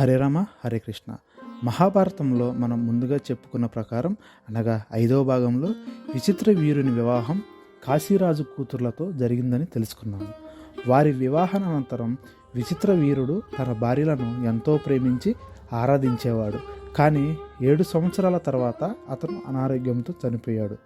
హరే రామ హరే కృష్ణ. మహాభారతంలో మనం ముందుగా చెప్పుకున్న ప్రకారం అనగా ఐదవ భాగంలో విచిత్ర వీరుని వివాహం కాశీరాజు కూతుర్లతో జరిగిందని తెలుసుకున్నాము. వారి వివాహానంతరం విచిత్ర వీరుడు తన భార్యలను ఎంతో ప్రేమించి ఆరాధించేవాడు. కానీ ఏడు సంవత్సరాల తర్వాత అతను అనారోగ్యంతో చనిపోయాడు.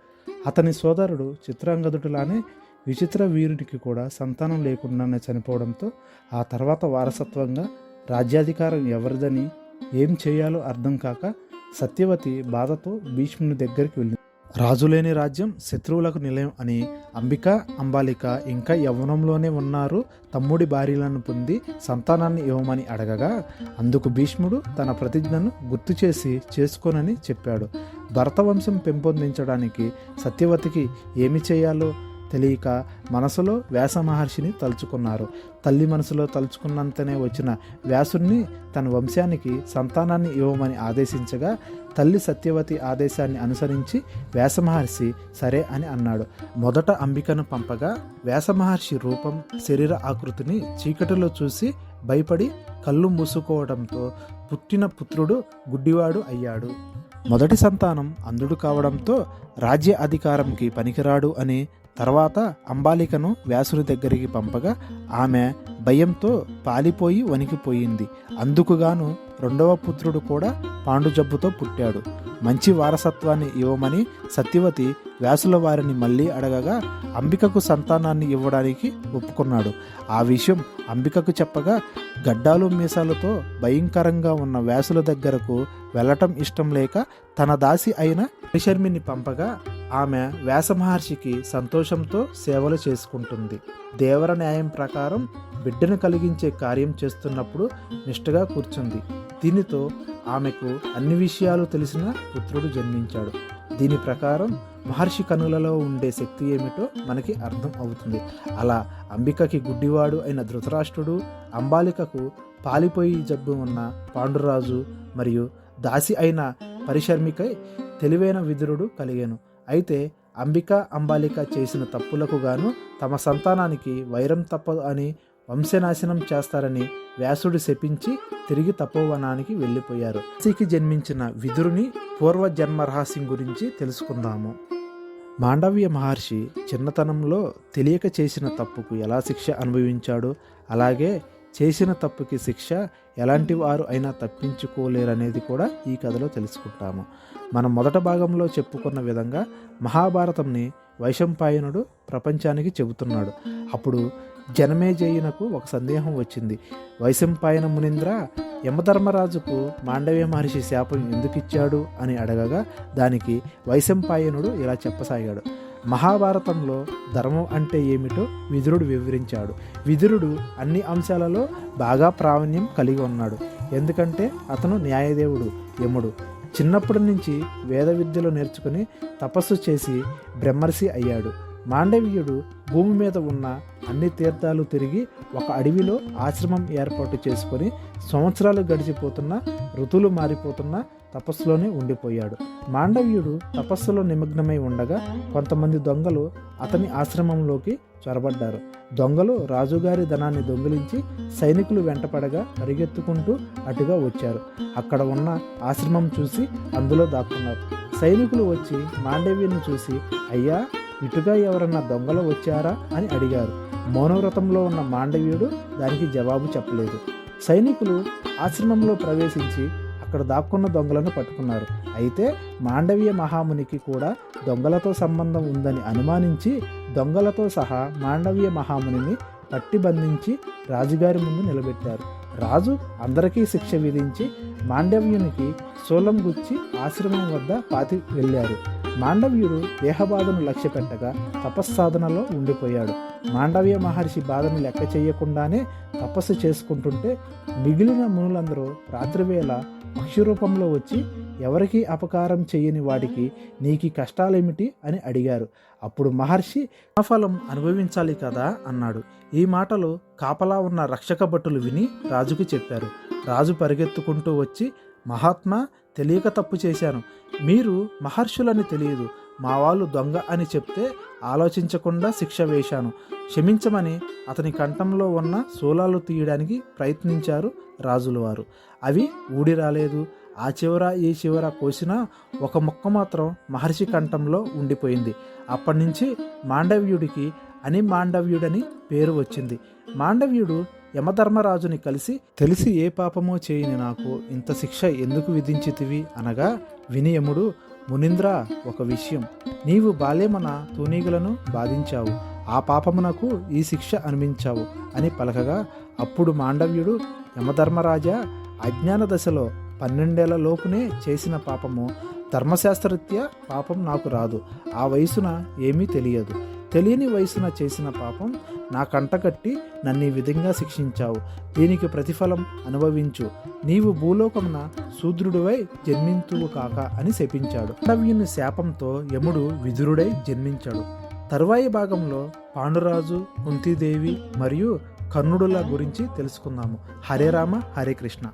అతని సోదరుడు చిత్రాంగదుడిలానే విచిత్ర వీరునికి కూడా సంతానం లేకుండానే చనిపోవడంతో ఆ తర్వాత వారసత్వంగా రాజ్యాధికారం ఎవరిదని ఏం చేయాలో అర్థం కాక సత్యవతి బాధతో భీష్ముని దగ్గరికి వెళ్ళింది. రాజులేని రాజ్యం శత్రువులకు నిలయం అని అంబిక అంబాలిక ఇంకా యవ్వనంలోనే ఉన్నారు. తమ్ముడి భార్యలను పొంది సంతానాన్ని ఇవ్వమని అడగగా అందుకు భీష్ముడు తన ప్రతిజ్ఞను గుర్తు చేసి చేసుకోనని చెప్పాడు. భరతవంశం పెంపొందించడానికి సత్యవతికి ఏమి చేయాలో తెలియక మనసులో వ్యాస మహర్షిని తలుచుకున్నారు. తల్లి మనసులో తలుచుకున్నంతనే వచ్చిన వ్యాసుణ్ణి తన వంశానికి సంతానాన్ని ఇవ్వమని ఆదేశించగా తల్లి సత్యవతి ఆదేశాన్ని అనుసరించి వ్యాస మహర్షి సరే అని అన్నాడు. మొదట అంబికను పంపగా వ్యాస మహర్షి రూపం శరీర ఆకృతిని చీకటిలో చూసి భయపడి కళ్ళు మూసుకోవడంతో పుట్టిన పుత్రుడు గుడ్డివాడు అయ్యాడు. మొదటి సంతానం అంధుడు కావడంతో రాజ్య అధికారంకి పనికిరాడు అని తర్వాత అంబాలికను వ్యాసుని దగ్గరికి పంపగా ఆమె భయంతో పాలిపోయి వణికిపోయింది. అందుకుగాను రెండవ పుత్రుడు కూడా పాండు జబ్బుతో పుట్టాడు. మంచి వారసత్వాన్ని ఇవ్వమని సత్యవతి వ్యాసుల వారిని మళ్ళీ అడగగా అంబికకు సంతానాన్ని ఇవ్వడానికి ఒప్పుకున్నాడు. ఆ విషయం అంబికకు చెప్పగా గడ్డాలు మీసాలతో భయంకరంగా ఉన్న వ్యాసుల దగ్గరకు వెళ్ళటం ఇష్టం లేక తన దాసి అయిన పరిశర్మిని పంపగా ఆమె వ్యాస మహర్షికి సంతోషంతో సేవలు చేసుకుంటుంది. దేవర న్యాయం ప్రకారం బిడ్డను కలిగించే కార్యం చేస్తున్నప్పుడు నిష్ఠగా కూర్చుంది. దీనితో ఆమెకు అన్ని విషయాలు తెలిసిన పుత్రుడు జన్మించాడు. దీని ప్రకారం మహర్షి కనులలో ఉండే శక్తి ఏమిటో మనకి అర్థం అవుతుంది. అలా అంబికకి గుడ్డివాడు అయిన ధృతరాష్ట్రుడు అంబాలికకు పాలిపోయి జబ్బు ఉన్న పాండురాజు మరియు దాసి అయిన పరిశర్మికై తెలివైన విదురుడు కలిగాను. అయితే అంబిక అంబాలిక చేసిన తప్పులకు గాను తమ సంతానానికి వైరం తప్పదు అని వంశనాశనం చేస్తారని వ్యాసుడు శపించి తిరిగి తపోవనానికి వెళ్ళిపోయారు. కాశీకి జన్మించిన విదురుని పూర్వజన్మ రహస్యం గురించి తెలుసుకుందాము. మాండవ్య మహర్షి చిన్నతనంలో తెలియక చేసిన తప్పుకు ఎలా శిక్ష అనుభవించాడో? అలాగే చేసిన తప్పుకి శిక్ష ఎలాంటి వారు అయినా తప్పించుకోలేరనేది కూడా ఈ కథలో తెలుసుకుంటాము. మనం మొదట భాగంలో చెప్పుకున్న విధంగా మహాభారతంని వైశంపాయనుడు ప్రపంచానికి చెబుతున్నాడు. అప్పుడు జనమేజయునకు ఒక సందేహం వచ్చింది. వైశంపాయన మునింద్ర యమధర్మరాజుకు మాండవ్య మహర్షి శాపం ఎందుకు ఇచ్చాడు అని అడగగా దానికి వైశంపాయనుడు ఇలా చెప్పసాగాడు. మహాభారతంలో ధర్మం అంటే ఏమిటో విదురుడు వివరించాడు. విదురుడు అన్ని అంశాలలో బాగా ప్రావీణ్యం కలిగి ఉన్నాడు. ఎందుకంటే అతను న్యాయదేవుడు యముడు. చిన్నప్పటి నుంచి వేద విద్యలు నేర్చుకుని తపస్సు చేసి బ్రహ్మర్షి అయ్యాడు. మాండవీయుడు భూమి మీద ఉన్న అన్ని తీర్థాలు తిరిగి ఒక అడవిలో ఆశ్రమం ఏర్పాటు చేసుకొని సంవత్సరాలు గడిచిపోతున్న ఋతువులు మారిపోతున్న తపస్సులోనే ఉండిపోయాడు. మాండవ్యుడు తపస్సులో నిమగ్నమై ఉండగా కొంతమంది దొంగలు అతని ఆశ్రమంలోకి చొరబడ్డారు. దొంగలు రాజుగారి ధనాన్ని దొంగిలించి సైనికులు వెంటపడగా పరిగెత్తుకుంటూ అటుగా వచ్చారు. అక్కడ ఉన్న ఆశ్రమం చూసి అందులో దాక్కున్నారు. సైనికులు వచ్చి మాండవ్యుని చూసి అయ్యా ఇటుగా ఎవరన్నా దొంగలు వచ్చారా అని అడిగారు. మౌనవ్రతంలో ఉన్న మాండవ్యుడు దానికి జవాబు చెప్పలేదు. సైనికులు ఆశ్రమంలో ప్రవేశించి అక్కడ దాక్కున్న దొంగలను పట్టుకున్నారు. అయితే మాండవీయ మహామునికి కూడా దొంగలతో సంబంధం ఉందని అనుమానించి దొంగలతో సహా మాండవీయ మహామునిని పట్టి బంధించి రాజుగారి ముందు నిలబెట్టారు. రాజు అందరికీ శిక్ష విధించి మాండవ్యునికి శూలం గుచ్చి ఆశ్రమం వద్ద పాతి వెళ్ళారు. మాండవ్యుడు దేహబాధను లక్ష్య పెట్టగా తపస్సాధనలో ఉండిపోయాడు. మాండవ్య మహర్షి బాధను లెక్క చేయకుండానే తపస్సు చేసుకుంటుంటే మిగిలిన మునులందరూ రాత్రివేళ పక్షిరూపంలో వచ్చి ఎవరికి అపకారం చేయని వాడికి నీకు కష్టాలేమిటి అని అడిగారు. అప్పుడు మహర్షి ఫలం అనుభవించాలి కదా అన్నాడు. ఈ మాటలు కాపలా ఉన్న రక్షక భటులు విని రాజుకు చెప్పారు. రాజు పరిగెత్తుకుంటూ వచ్చి మహాత్మా తెలియక తప్పు చేశాను. మీరు మహర్షులని తెలియదు. మా వాళ్ళు దొంగ అని చెప్తే ఆలోచించకుండా శిక్ష వేశాను. క్షమించమని అతని కంఠంలో ఉన్న శూలాలు తీయడానికి ప్రయత్నించారు రాజులవారు అవి ఊడి రాలేదు. ఆ చివర ఈ చివర కోసినా ఒక మొక్క మాత్రం మహర్షి కంఠంలో ఉండిపోయింది. అప్పటి నుంచి మాండవ్యుడికి అని మాండవ్యుడని పేరు వచ్చింది. మాండవ్యుడు యమధర్మరాజుని కలిసి తెలిసి ఏ పాపమో చేయని నాకు ఇంత శిక్ష ఎందుకు విధించితివి? అనగా వినియముడు మునింద్ర ఒక విషయం. నీవు బాల్యమన తూనీగులను బాధించావు. ఆ పాపమునకు ఈ శిక్ష అనిపించావు అని పలకగా అప్పుడు మాండవ్యుడు యమధర్మరాజా అజ్ఞాన దశలో పన్నెండేళ్ళ లోపునే చేసిన పాపము ధర్మశాస్త్రరీత్యా పాపం నాకు రాదు. ఆ వయసున ఏమీ తెలియదు. తెలియని వయసున చేసిన పాపం నా కంటకట్టి నన్ను ఈ విధంగా శిక్షించావు. దీనికి ప్రతిఫలం అనుభవించు. నీవు భూలోకమున శూద్రుడివై జన్మింతువు కాక అని శపించాడు. పాండవ్యుని శాపంతో యముడు విదురుడై జన్మించాడు. తరువాయి భాగంలో పాండురాజు కుంతీదేవి మరియు కర్ణుడుల గురించి తెలుసుకుందాము. హరే రామ హరే కృష్ణ.